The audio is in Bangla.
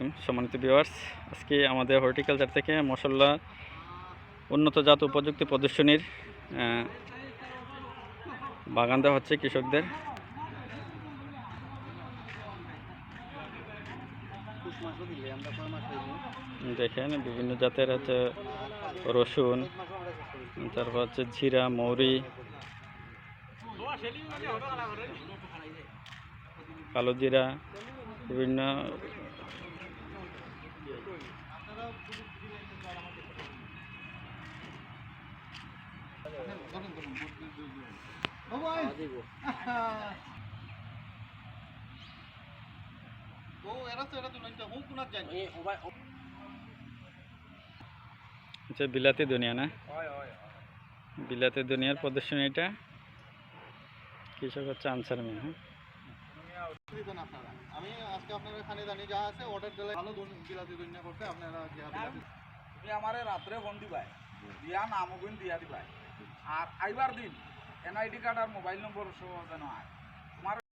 আলাইকুম, সম্মানিত ভিউয়ার্স আজকে আমাদের হর্টিকালচার থেকে মশলা উন্নত জাত ও প্রযুক্তি প্রদর্শনীর বাগান দেওয়া হচ্ছে কৃষকদের। দেখেন, বিভিন্ন জাতের হচ্ছে রসুন, তারপর হচ্ছে জিরা, মৌরি, কালো জিরা, বিভিন্ন হচ্ছে বিলাতি দুনিয়া না বিলাতি দুনিয়ার প্রদর্শনী এটা কৃষক হচ্ছে আনসার মেয়ে হ্যাঁ দিতেন আপনারা আমি আজকে আপনার এখানে জানি যা আছে অর্ডার দিলে ভালো দুন- বিলাতি দুনিয়া করতে আপনারা যে তুমি আমারে রাত্রে ফোন দিবাই দিয়া নাম দিয়া দিবাই আর আইবার দিন এনআইডি কার্ড আর মোবাইল নম্বর সহ যেন আয়।